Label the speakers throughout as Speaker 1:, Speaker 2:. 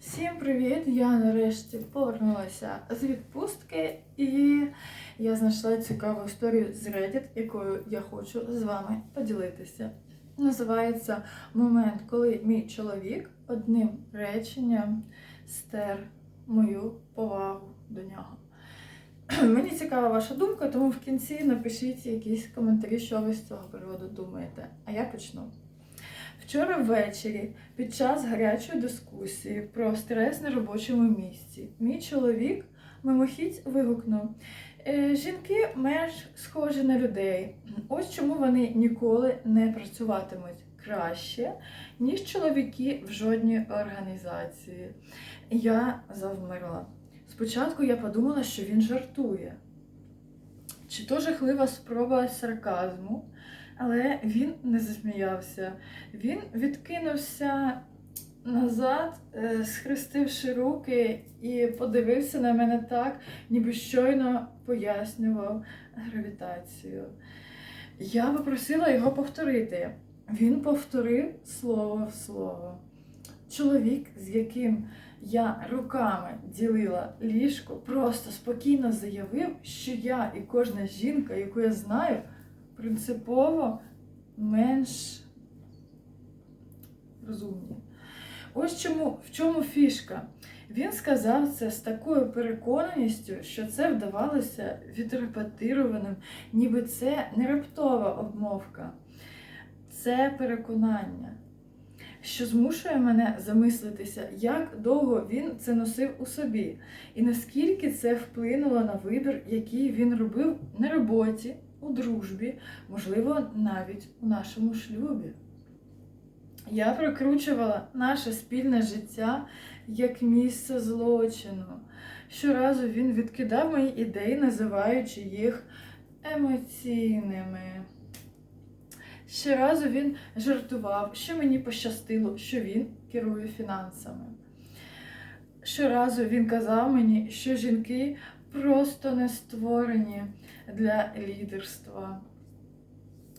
Speaker 1: Всім привіт! Я нарешті повернулася з відпустки і я знайшла цікаву історію з Reddit, якою я хочу з вами поділитися. Називається Момент, коли мій чоловік одним реченням стер мою повагу до нього. Мені цікава ваша думка, тому в кінці напишіть якісь коментарі, що ви з цього приводу думаєте. А я почну. Вчора ввечері, під час гарячої дискусії про стрес на робочому місці, мій чоловік мимохідь вигукнув: «Е, жінки меж схожі на людей. Ось чому вони ніколи не працюватимуть краще, ніж чоловіки в жодній організації. Я завмерла. Спочатку я подумала, що він жартує. Чи то жахлива спроба сарказму, але він не засміявся. Він відкинувся назад, е, схрестивши руки, і подивився на мене так, ніби щойно пояснював гравітацію. Я попросила його повторити. Він повторив слово в слово. Чоловік, з яким я руками ділила ліжко, просто спокійно заявив, що я і кожна жінка, яку я знаю, принципово менш розумні. Ось чому в чому фішка. Він сказав це з такою переконаністю, що це вдавалося відрепетированим, ніби це не раптова обмовка, це переконання, що змушує мене замислитися, як довго він це носив у собі, і наскільки це вплинуло на вибір, який він робив на роботі, у дружбі, можливо, навіть у нашому шлюбі. Я прокручувала наше спільне життя як місце злочину. Щоразу він відкидав мої ідеї, називаючи їх емоційними. Щоразу він жартував, що мені пощастило, що він керує фінансами. Щоразу він казав мені, що жінки просто не створені для лідерства.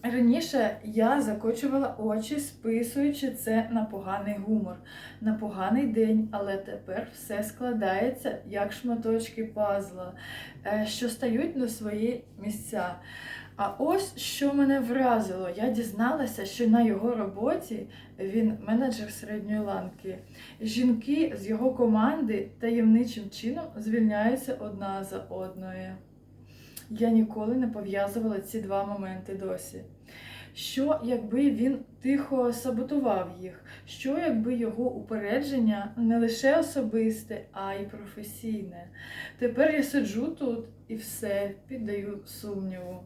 Speaker 1: Раніше я закочувала очі, списуючи це на поганий гумор, на поганий день, але тепер все складається як шматочки пазла, е, що стають на свої місця. А ось що мене вразило, я дізналася, що на його роботі він менеджер середньої ланки. Жінки з його команди таємничим чином звільняються одна за одною. Я ніколи не пов'язувала ці два моменти досі. Що, якби він тихо саботував їх? Що, якби його упередження не лише особисте, а й професійне? Тепер я сиджу тут і все піддаю сумніву.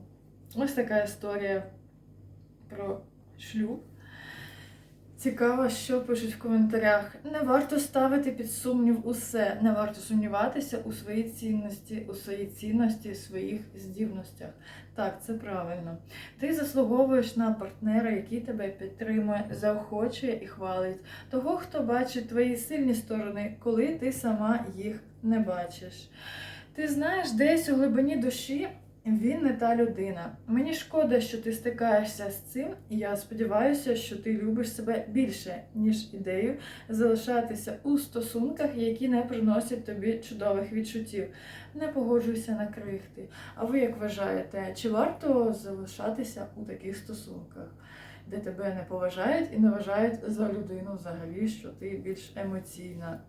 Speaker 1: Ось така історія про шлюб. Цікаво, що пишуть в коментарях. Не варто ставити під сумнів усе, не варто сумніватися у своїй цінності, у своїй цінності, своїх здібностях. Так, це правильно. Ти заслуговуєш на партнера, який тебе підтримує, заохочує і хвалить. Того, хто бачить твої сильні сторони, коли ти сама їх не бачиш. Ти знаєш, десь у глибині душі він не та людина. Мені шкода, що ти стикаєшся з цим, і я сподіваюся, що ти любиш себе більше, ніж ідею залишатися у стосунках, які не приносять тобі чудових відчуттів. Не погоджуйся на крихти. А ви як вважаєте, чи варто залишатися у таких стосунках, де тебе не поважають і не вважають за людину взагалі, що ти більш емоційна?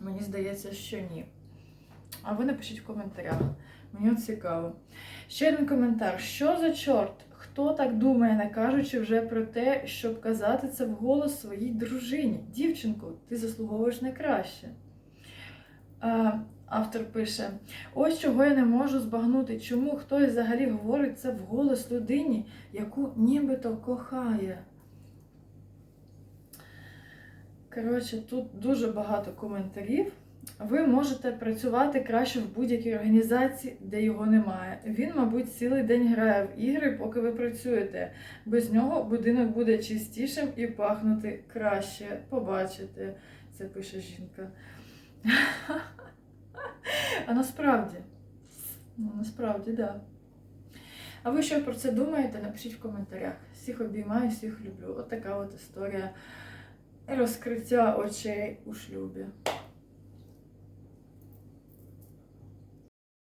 Speaker 1: Мені здається, що ні. А ви напишіть в коментарях. Мені цікаво. Ще один коментар. Що за чорт? Хто так думає, не кажучи вже про те, щоб казати це вголос своїй дружині? Дівчинку, ти заслуговуєш найкраще. Автор пише: ось чого я не можу збагнути, чому хтось взагалі говорить це вголос людині, яку нібито кохає. Коротше, тут дуже багато коментарів. Ви можете працювати краще в будь-якій організації, де його немає. Він, мабуть, цілий день грає в ігри, поки ви працюєте. Без нього будинок буде чистішим і пахнути краще. Побачите, це пише жінка. А насправді, ну, насправді. Да. А ви що про це думаєте? Напишіть в коментарях. Всіх обіймаю, всіх люблю. От така от історія розкриття очей у шлюбі.